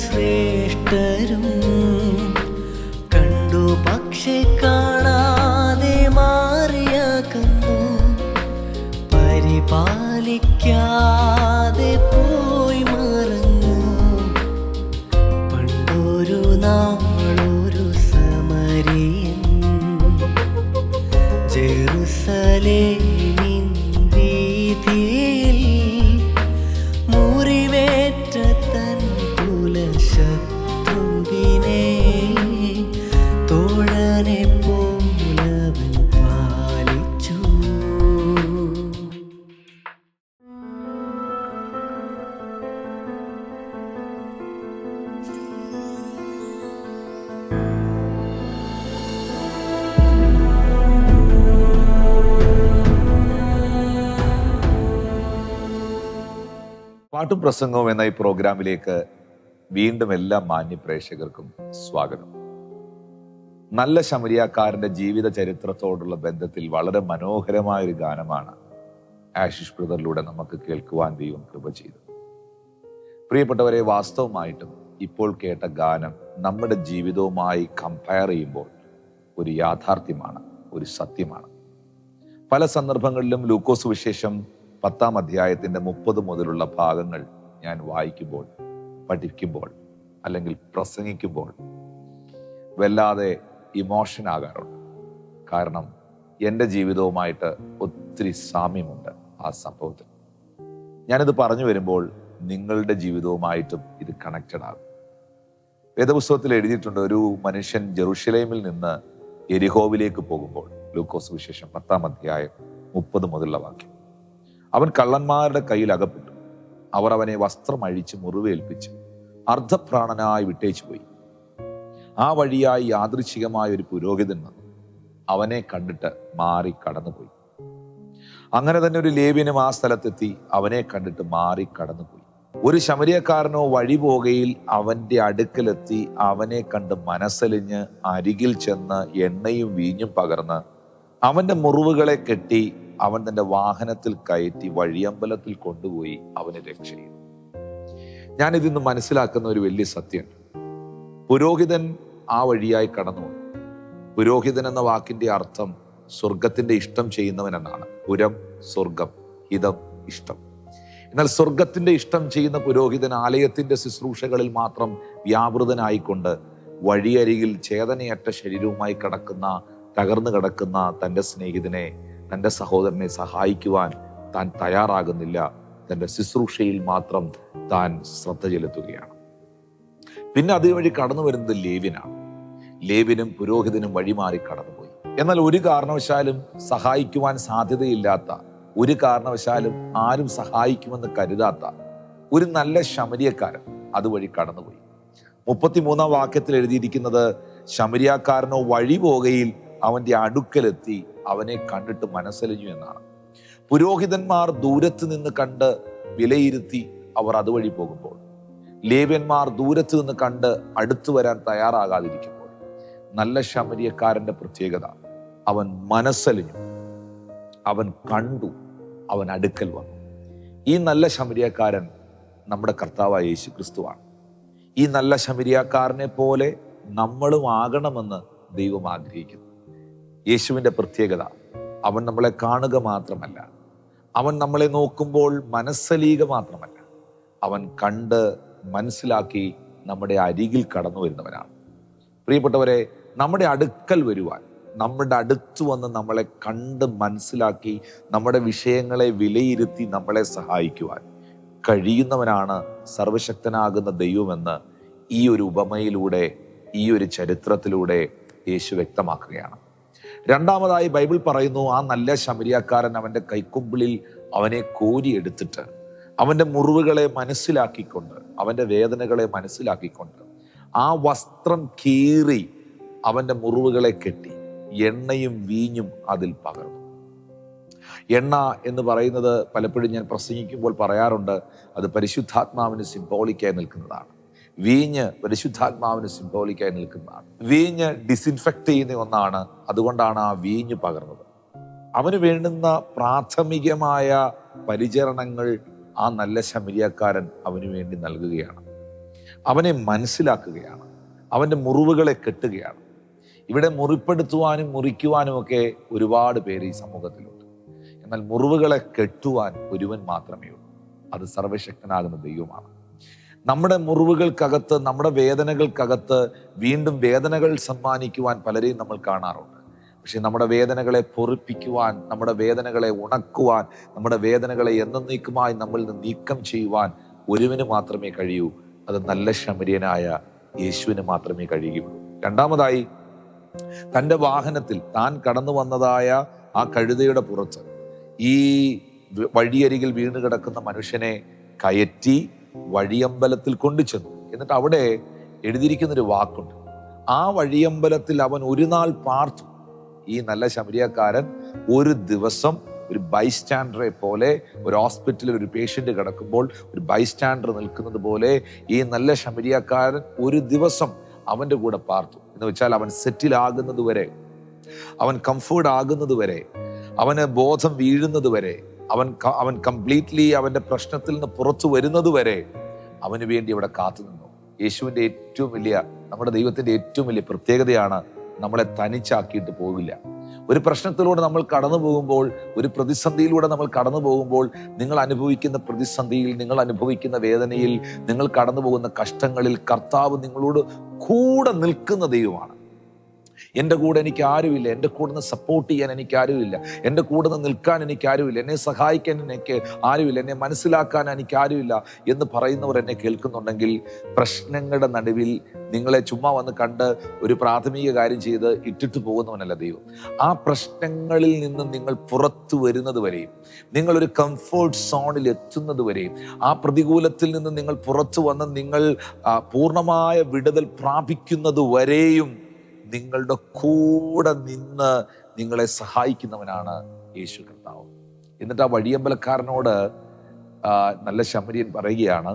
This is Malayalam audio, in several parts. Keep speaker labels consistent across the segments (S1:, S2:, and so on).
S1: ശ്രേഷ്ഠരും കണ്ടു പക്ഷെ
S2: പാട്ടും പ്രസംഗവും എന്ന ഈ പ്രോഗ്രാമിലേക്ക് വീണ്ടും എല്ലാ മാന്യ പ്രേക്ഷകർക്കും സ്വാഗതം. നല്ല ശമരിയാക്കാരന്റെ ജീവിത ചരിത്രത്തോടുള്ള ബന്ധത്തിൽ വളരെ മനോഹരമായ ഒരു ഗാനമാണ് ആഷിഷ് ബ്രദറിലൂടെ നമുക്ക് കേൾക്കുവാൻ ദൈവം കൃപ ചെയ്തു. പ്രിയപ്പെട്ടവരെ വാസ്തവമായിട്ടും ഇപ്പോൾ കേട്ട ഗാനം നമ്മുടെ ജീവിതവുമായി കമ്പയർ ചെയ്യുമ്പോൾ ഒരു യാഥാർത്ഥ്യമാണ് ഒരു സത്യമാണ്. പല സന്ദർഭങ്ങളിലും ലൂക്കോസ് വിശേഷം പത്താം അധ്യായത്തിന്റെ മുപ്പത് മുതലുള്ള ഭാഗങ്ങൾ ഞാൻ വായിക്കുമ്പോൾ പഠിക്കുമ്പോൾ അല്ലെങ്കിൽ പ്രസംഗിക്കുമ്പോൾ വല്ലാതെ ഇമോഷൻ ആകാറുണ്ട്. കാരണം എന്റെ ജീവിതവുമായിട്ട് ഒത്തിരി സാമ്യമുണ്ട് ആ സംഭവത്തിൽ. ഞാനിത് പറഞ്ഞു വരുമ്പോൾ നിങ്ങളുടെ ജീവിതവുമായിട്ടും ഇത് കണക്റ്റഡ് ആകും. വേദപുസ്തകത്തിൽ എഴുതിയിട്ടുണ്ട് ഒരു മനുഷ്യൻ ജെറുഷലേമിൽ നിന്ന് എരിഹോവിലേക്ക് പോകുമ്പോൾ ലൂക്കോസ് വിശേഷം പത്താം അധ്യായം മുപ്പത് മുതലുള്ള വാക്യം. അവൻ കള്ളന്മാരുടെ കയ്യിൽ അകപ്പെട്ടു. അവർ അവനെ വസ്ത്രം അഴിച്ച് മുറിവേൽപ്പിച്ച്. അർദ്ധപ്രാണനായി വിട്ടേച്ചു പോയി. ആ വഴിയായി യാദൃച്ഛികമായ ഒരു പുരോഹിതൻ വന്നു. അവനെ കണ്ടിട്ട് മാറി കടന്നുപോയി. അങ്ങനെ തന്നെ ഒരു ലേവ്യനും ആ സ്ഥലത്തെത്തി അവനെ കണ്ടിട്ട് മാറി കടന്നുപോയി. ഒരു ശമരിയക്കാരനോ വഴി പോകയിൽ അവന്റെ അടുക്കലെത്തി അവനെ കണ്ട് മനസ്സലിഞ്ഞ് അരികിൽ ചെന്ന് എണ്ണയും വീഞ്ഞും പകർന്ന് അവന്റെ മുറിവുകളെ കെട്ടി അവൻ തന്റെ വാഹനത്തിൽ കയറ്റി വഴിയമ്പലത്തിൽ കൊണ്ടുപോയി അവനെ രക്ഷ ചെയ്തു. ഞാൻ ഇതിന്ന് മനസ്സിലാക്കുന്ന ഒരു വലിയ സത്യം പുരോഹിതൻ ആ വഴിയായി കടന്നു. പുരോഹിതൻ എന്ന വാക്കിന്റെ അർത്ഥം സ്വർഗത്തിന്റെ ഇഷ്ടം ചെയ്യുന്നവൻ എന്നാണ് പുരം സ്വർഗം ഹിതം ഇഷ്ടം. എന്നാൽ സ്വർഗത്തിന്റെ ഇഷ്ടം ചെയ്യുന്ന പുരോഹിതൻ ആലയത്തിന്റെ ശുശ്രൂഷകളിൽ മാത്രം വ്യാപൃതനായിക്കൊണ്ട് വഴിയരികിൽ ചേതനയറ്റ ശരീരവുമായി കടക്കുന്ന തകർന്നു കിടക്കുന്ന തന്റെ സ്നേഹിതനെ തന്റെ സഹോദരനെ സഹായിക്കുവാൻ താൻ തയ്യാറാകുന്നില്ല. തന്റെ ശുശ്രൂഷയിൽ മാത്രം താൻ ശ്രദ്ധ ചെലുത്തുകയാണ്. പിന്നെ അതുവഴി കടന്നു വരുന്നത് ലേവിനാണ് ലേവിനും പുരോഹിതനും വഴിമാറി കടന്നുപോയി. എന്നാൽ ഒരു കാരണവശാലും സഹായിക്കുവാൻ സാധ്യതയില്ലാത്ത ഒരു കാരണവശാലും ആരും സഹായിക്കുമെന്ന് കരുതാത്ത ഒരു നല്ല ശമരിയക്കാരൻ അതുവഴി കടന്നുപോയി. മുപ്പത്തിമൂന്നാം വാക്യത്തിൽ എഴുതിയിരിക്കുന്നത് ശമരിയാക്കാരനോ വഴി പോകയിൽ അവന്റെ അടുക്കലെത്തി അവനെ കണ്ടിട്ട് മനസ്സലിഞ്ഞു എന്നാണ്. പുരോഹിതന്മാർ ദൂരത്ത് നിന്ന് കണ്ട് വിലയിരുത്തി അവർ അതുവഴി പോകുമ്പോൾ ലേവ്യന്മാർ ദൂരത്ത് നിന്ന് കണ്ട് അടുത്തു വരാൻ തയ്യാറാകാതിരിക്കുമ്പോൾ നല്ല ശമരിയക്കാരന്റെ പ്രത്യേകത അവൻ മനസ്സലിഞ്ഞു. അവൻ കണ്ടു അവൻ അടുക്കൽ വന്നു. ഈ നല്ല ശമരിയക്കാരൻ നമ്മുടെ കർത്താവായ യേശു ക്രിസ്തുവാണ് ഈ നല്ല ശമരിയാക്കാരനെ പോലെ നമ്മളും ആകണമെന്ന് ദൈവം ആഗ്രഹിക്കുന്നു. യേശുവിന്റെ പ്രത്യേകത. അവൻ നമ്മളെ കാണുക മാത്രമല്ല. അവൻ നമ്മളെ നോക്കുമ്പോൾ മനസ്സലിയുക മാത്രമല്ല. അവൻ കണ്ട് മനസ്സിലാക്കി നമ്മുടെ അരികിൽ കടന്നു വരുന്നവനാണ്. പ്രിയപ്പെട്ടവരെ നമ്മുടെ അടുക്കൽ വരുവാൻ നമ്മുടെ അടുത്തു വന്ന് നമ്മളെ കണ്ട് മനസ്സിലാക്കി നമ്മുടെ വിഷയങ്ങളെ വിലയിരുത്തി നമ്മളെ സഹായിക്കുവാൻ കഴിയുന്നവനാണ് സർവശക്തനാകുന്ന ദൈവമെന്ന് ഈ ഒരു ഉപമയിലൂടെ ഈ ഒരു ചരിത്രത്തിലൂടെ യേശു വ്യക്തമാക്കുകയാണ്. രണ്ടാമതായി ബൈബിൾ പറയുന്നു ആ നല്ല ശമരിയാക്കാരൻ അവന്റെ കൈക്കുമ്പിളിൽ അവനെ കോരിയെടുത്തിട്ട് അവന്റെ മുറിവുകളെ മനസ്സിലാക്കിക്കൊണ്ട് അവന്റെ വേദനകളെ മനസ്സിലാക്കിക്കൊണ്ട് ആ വസ്ത്രം കീറി അവന്റെ മുറിവുകളെ കെട്ടി എണ്ണയും വീഞ്ഞും അതിൽ പകർന്നു. എണ്ണ എന്ന് പറയുന്നത് പലപ്പോഴും ഞാൻ പ്രസംഗിക്കുമ്പോൾ പറയാറുണ്ട് അത് പരിശുദ്ധാത്മാവിന് സിംബോളിക്കായി നിൽക്കുന്നതാണ്. വീഞ്ഞ് പരിശുദ്ധാത്മാവിന് സിംബോളിക്കായി നിൽക്കുന്നതാണ്. വീഞ്ഞ് ഡിസിൻഫെക്ട് ചെയ്യുന്ന ഒന്നാണ്. അതുകൊണ്ടാണ് ആ വീഞ്ഞ് പകർന്നത്. അവന് വേണ്ടുന്ന പ്രാഥമികമായ പരിചരണങ്ങൾ ആ നല്ല ശമരിയക്കാരൻ അവന് വേണ്ടി നൽകുകയാണ്. അവനെ മനസ്സിലാക്കുകയാണ്. അവന്റെ മുറിവുകളെ കെട്ടുകയാണ്. ഇവിടെ മുറിപ്പെടുത്തുവാനും മുറിക്കുവാനും ഒക്കെ ഒരുപാട് പേര് ഈ സമൂഹത്തിലുണ്ട്. എന്നാൽ മുറിവുകളെ കെട്ടുവാൻ ഒരുവൻ മാത്രമേ ഉള്ളൂ. അത് സർവശക്തനാകുന്ന ദൈവമാണ്. നമ്മുടെ മുറിവുകൾക്കകത്ത് നമ്മുടെ വേദനകൾക്കകത്ത് വീണ്ടും വേദനകൾ സമ്മാനിക്കുവാൻ പലരെയും നമ്മൾ കാണാറുണ്ട്. പക്ഷെ നമ്മുടെ വേദനകളെ പൊറിപ്പിക്കുവാൻ നമ്മുടെ വേദനകളെ ഉണക്കുവാൻ നമ്മുടെ വേദനകളെ എന്നേക്കുമായി നമ്മളിൽ നിന്ന് നീക്കം ചെയ്യുവാൻ ഒരുവിന് മാത്രമേ കഴിയൂ. അത് നല്ല ശമരിയനായ യേശുവിന് മാത്രമേ കഴിയുകയുള്ളൂ. രണ്ടാമതായി തന്റെ വാഹനത്തിൽ താൻ കടന്നു വന്നതായ ആ കഴുതയുടെ പുറത്ത് ഈ വഴിയരികിൽ വീണ് കിടക്കുന്ന മനുഷ്യനെ കയറ്റി വഴിയമ്പലത്തിൽ കൊണ്ടു ചെന്നു. എന്നിട്ട് അവിടെ എഴുതിയിരിക്കുന്നൊരു വാക്കുണ്ട്. ആ വഴിയമ്പലത്തിൽ അവൻ ഒരു നാൾ പാർത്തു. ഈ നല്ല ശമരിയക്കാരൻ ഒരു ദിവസം ഒരു ബൈസ്റ്റാൻഡറെ പോലെ ഒരു ഹോസ്പിറ്റലിൽ ഒരു പേഷ്യന്റ് കിടക്കുമ്പോൾ ഒരു ബൈസ്റ്റാൻഡർ നിൽക്കുന്നത് പോലെ ഈ നല്ല ശമരിയക്കാരൻ ഒരു ദിവസം അവന്റെ കൂടെ പാർത്തു. എന്ന് വെച്ചാൽ അവൻ സെറ്റിൽ ആകുന്നത് വരെ അവൻ കംഫേർഡ് ആകുന്നത് വരെ അവന് ബോധം വീഴുന്നത് വരെ അവൻ അവൻ കംപ്ലീറ്റ്ലി അവന്റെ പ്രശ്നത്തിൽ നിന്ന് പുറത്തു വരുന്നത് വരെ അവന് വേണ്ടി ഇവിടെ കാത്തു നിന്നു. യേശുവിന്റെ ഏറ്റവും വലിയ നമ്മുടെ ദൈവത്തിന്റെ ഏറ്റവും വലിയ പ്രത്യേകതയാണ് നമ്മളെ തനിച്ചാക്കിയിട്ട് പോകില്ല. ഒരു പ്രശ്നത്തിലൂടെ നമ്മൾ കടന്നു പോകുമ്പോൾ ഒരു പ്രതിസന്ധിയിലൂടെ നമ്മൾ കടന്നു പോകുമ്പോൾ നിങ്ങൾ അനുഭവിക്കുന്ന പ്രതിസന്ധിയിൽ നിങ്ങൾ അനുഭവിക്കുന്ന വേദനയിൽ നിങ്ങൾ കടന്നു പോകുന്ന കഷ്ടങ്ങളിൽ കർത്താവ് നിങ്ങളോട് കൂടെ നിൽക്കുന്ന ദൈവമാണ്. എന്റെ കൂടെ എനിക്ക് ആരുമില്ല. എന്റെ കൂടെ നിന്ന് സപ്പോർട്ട് ചെയ്യാൻ എനിക്ക് ആരുമില്ല. എന്റെ കൂടെ നിന്ന് നിൽക്കാൻ എനിക്ക് ആരുമില്ല. എന്നെ സഹായിക്കാൻ എനിക്ക് ആരുമില്ല. എന്നെ മനസ്സിലാക്കാൻ എനിക്ക് ആരുമില്ല എന്ന് പറയുന്നവർ എന്നെ കേൾക്കുന്നുണ്ടെങ്കിൽ പ്രശ്നങ്ങളുടെ നടുവിൽ നിങ്ങളെ ചുമ്മാ വന്ന് കണ്ട് ഒരു പ്രാഥമിക കാര്യം ചെയ്ത് ഇട്ടിട്ട് പോകുന്നവനല്ല ദൈവം. ആ പ്രശ്നങ്ങളിൽ നിന്ന് നിങ്ങൾ പുറത്തു വരുന്നത് വരെയും നിങ്ങളൊരു കംഫോർട്ട് സോണിൽ എത്തുന്നത് വരെയും ആ പ്രതികൂലത്തിൽ നിന്ന് നിങ്ങൾ പുറത്തു വന്ന് നിങ്ങൾ പൂർണമായ വിടുതൽ പ്രാപിക്കുന്നത് വരെയും നിങ്ങളുടെ കൂടെ നിന്ന് നിങ്ങളെ സഹായിക്കുന്നവനാണ് യേശു കർത്താവ്. എന്നിട്ട് ആ വഴിയമ്പലക്കാരനോട് നല്ല ശമരിയൻ പറയുകയാണ്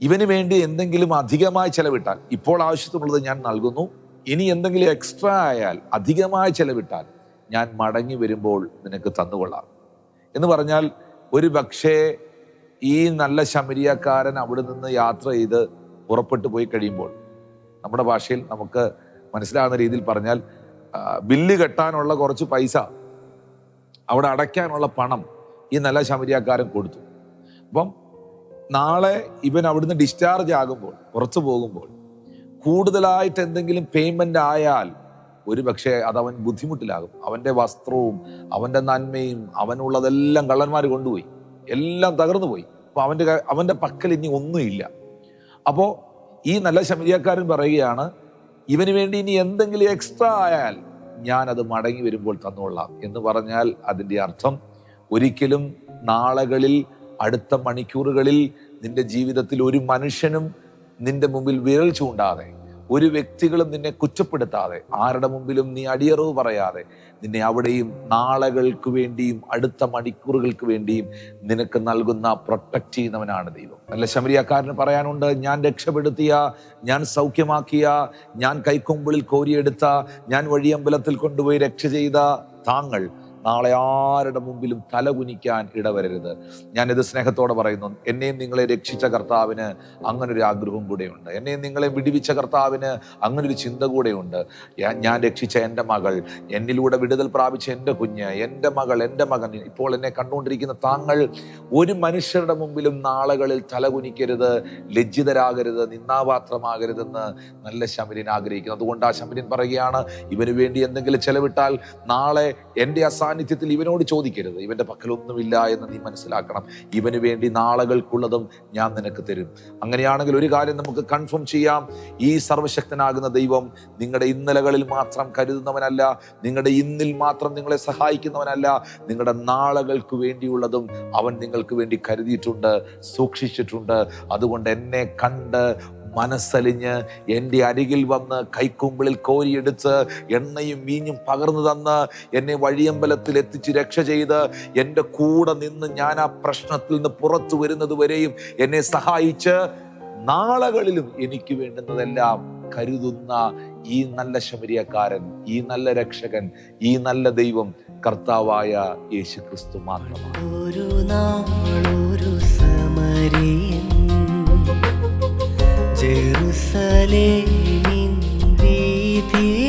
S2: ഇവന് വേണ്ടി എന്തെങ്കിലും അധികമായി ചെലവിട്ടാൽ ഇപ്പോൾ ആവശ്യത്തിനുള്ളത് ഞാൻ നൽകുന്നു. ഇനി എന്തെങ്കിലും എക്സ്ട്രാ ആയാൽ അധികമായി ചെലവിട്ടാൽ ഞാൻ മടങ്ങി വരുമ്പോൾ നിനക്ക് തന്നുകൊള്ളാം. എന്ന് പറഞ്ഞാൽ ഒരു പക്ഷേ ഈ നല്ല ശമരിയക്കാരൻ അവിടെ നിന്ന് യാത്ര ചെയ്ത് പുറപ്പെട്ടു പോയി കഴിയുമ്പോൾ നമ്മുടെ ഭാഷയിൽ നമുക്ക് മനസ്സിലാകുന്ന രീതിയിൽ പറഞ്ഞാൽ ബില്ല് കെട്ടാനുള്ള കുറച്ച് പൈസ അവിടെ അടയ്ക്കാനുള്ള പണം ഈ നല്ല ശമരിയാക്കാരൻ കൊടുത്തു. അപ്പം നാളെ ഇവൻ അവിടുന്ന് ഡിസ്ചാർജ് ആകുമ്പോൾ പുറത്തു പോകുമ്പോൾ കൂടുതലായിട്ട് എന്തെങ്കിലും പേയ്മെന്റ് ആയാൽ ഒരു പക്ഷേ അതവൻ ബുദ്ധിമുട്ടിലാകും. അവന്റെ വസ്ത്രവും അവന്റെ നന്മയും അവനുള്ളതെല്ലാം കള്ളന്മാർ കൊണ്ടുപോയി. എല്ലാം തകർന്നു പോയി. അപ്പോൾ അവന്റെ അവന്റെ പക്കൽ ഇനി ഒന്നുമില്ല. അപ്പോൾ ഈ നല്ല ശമരിയാക്കാരൻ പറയുകയാണ് ഇവന് വേണ്ടി ഇനി എന്തെങ്കിലും എക്സ്ട്രാ ആയാൽ ഞാൻ അത് മടങ്ങി വരുമ്പോൾ തന്നോളാം എന്ന് പറഞ്ഞാൽ അതിന്റെ അർത്ഥം ഒരിക്കലും നാളകളിൽ അടുത്ത മണിക്കൂറുകളിൽ നിന്റെ ജീവിതത്തിൽ ഒരു മനുഷ്യനും നിന്റെ മുമ്പിൽ വിരൽ ചൂണ്ടാതെ ഒരു വ്യക്തികളും നിന്നെ കുറ്റപ്പെടുത്താതെ ആരുടെ മുമ്പിലും നീ അടിയറവ് പറയാതെ നിന്നെ അവിടെയും നാളകൾക്ക് വേണ്ടിയും അടുത്ത മണിക്കൂറുകൾക്ക് വേണ്ടിയും നിനക്ക് നൽകുന്ന പ്രൊട്ടക്റ്റ് ചെയ്യുന്നവനാണ് ദൈവം. നല്ല ശമരിയക്കാരന് പറയാനുണ്ട് ഞാൻ രക്ഷപ്പെടുത്തിയ ഞാൻ സൗഖ്യമാക്കിയ ഞാൻ കൈക്കൊമ്പിളിൽ കോരിയെടുത്ത ഞാൻ വഴിയമ്പലത്തിൽ കൊണ്ടുപോയി രക്ഷ ചെയ്ത താങ്കൾ നാളെ ആരുടെ മുമ്പിലും തലകുനിക്കാൻ ഇടവരരുത്. ഞാനിത് സ്നേഹത്തോടെ പറയുന്നു. എന്നെയും നിങ്ങളെ രക്ഷിച്ച കർത്താവിന് അങ്ങനൊരു ആഗ്രഹം കൂടെയുണ്ട്. എന്നെയും നിങ്ങളെ വിടിവിച്ച കർത്താവിന് അങ്ങനൊരു ചിന്ത കൂടെയുണ്ട്. ഞാൻ- രക്ഷിച്ച എന്റെ മകൾ എന്നിലൂടെ വിടുതൽ പ്രാപിച്ച എന്റെ കുഞ്ഞ് എന്റെ മകൾ എന്റെ മകൻ ഇപ്പോൾ എന്നെ കണ്ടുകൊണ്ടിരിക്കുന്ന താങ്കൾ ഒരു മനുഷ്യരുടെ മുമ്പിലും നാളുകളിൽ തലകുനിക്കരുത് ലജ്ജിതരാകരുത് നിന്നാപാത്രമാകരുതെന്ന് നല്ല ശമരിൻ ആഗ്രഹിക്കുന്നു. അതുകൊണ്ട് ആ ശമരിൻ പറയുകയാണ് ഇവന് വേണ്ടി എന്തെങ്കിലും ചെലവിട്ടാൽ നാളെ എന്റെ അസാന്നിധ്യത്തിൽ ഇവനോട് ചോദിക്കരുത്. ഇവന്റെ പക്കലൊന്നുമില്ല എന്ന് നീ മനസ്സിലാക്കണം. ഇവന് വേണ്ടി നാളുകൾക്കുള്ളതും ഞാൻ നിനക്ക് തരും. അങ്ങനെയാണെങ്കിൽ ഒരു കാര്യം നമുക്ക് കൺഫേം ചെയ്യാം. ഈ സർവശക്തനാകുന്ന ദൈവം നിങ്ങളുടെ ഇന്നലകളിൽ മാത്രം കരുതുന്നവനല്ല. നിങ്ങളുടെ ഇന്നിൽ മാത്രം നിങ്ങളെ സഹായിക്കുന്നവനല്ല. നിങ്ങളുടെ നാളുകൾക്ക് വേണ്ടിയുള്ളതും അവൻ നിങ്ങൾക്ക് വേണ്ടി കരുതിയിട്ടുണ്ട് സൂക്ഷിച്ചിട്ടുണ്ട്. അതുകൊണ്ട് എന്നെ കണ്ട് മനസ്സലിഞ്ഞ് എന്റെ അരികിൽ വന്ന് കൈക്കുമ്പിളിൽ കോരിയെടുത്ത് എണ്ണയും വീഞ്ഞും പകർന്നു തന്ന് എന്നെ വഴിയമ്പലത്തിൽ എത്തിച്ച് രക്ഷ ചെയ്ത് എന്റെ കൂടെ നിന്ന് ഞാൻ ആ പ്രശ്നത്തിൽ നിന്ന് പുറത്തു വരുന്നത് വരെയും എന്നെ സഹായിച്ച് നാളകളിലും എനിക്ക് വേണ്ടുന്നതെല്ലാം കരുതുന്ന ഈ നല്ല ശമരിയക്കാരൻ ഈ നല്ല രക്ഷകൻ ഈ നല്ല ദൈവം കർത്താവായ യേശു ക്രിസ്തു മാത്രമാണ്.
S1: ഒരു നാളൊരു സമരിയൻ ജെറുസലേമിൻ വീഥിയിൽ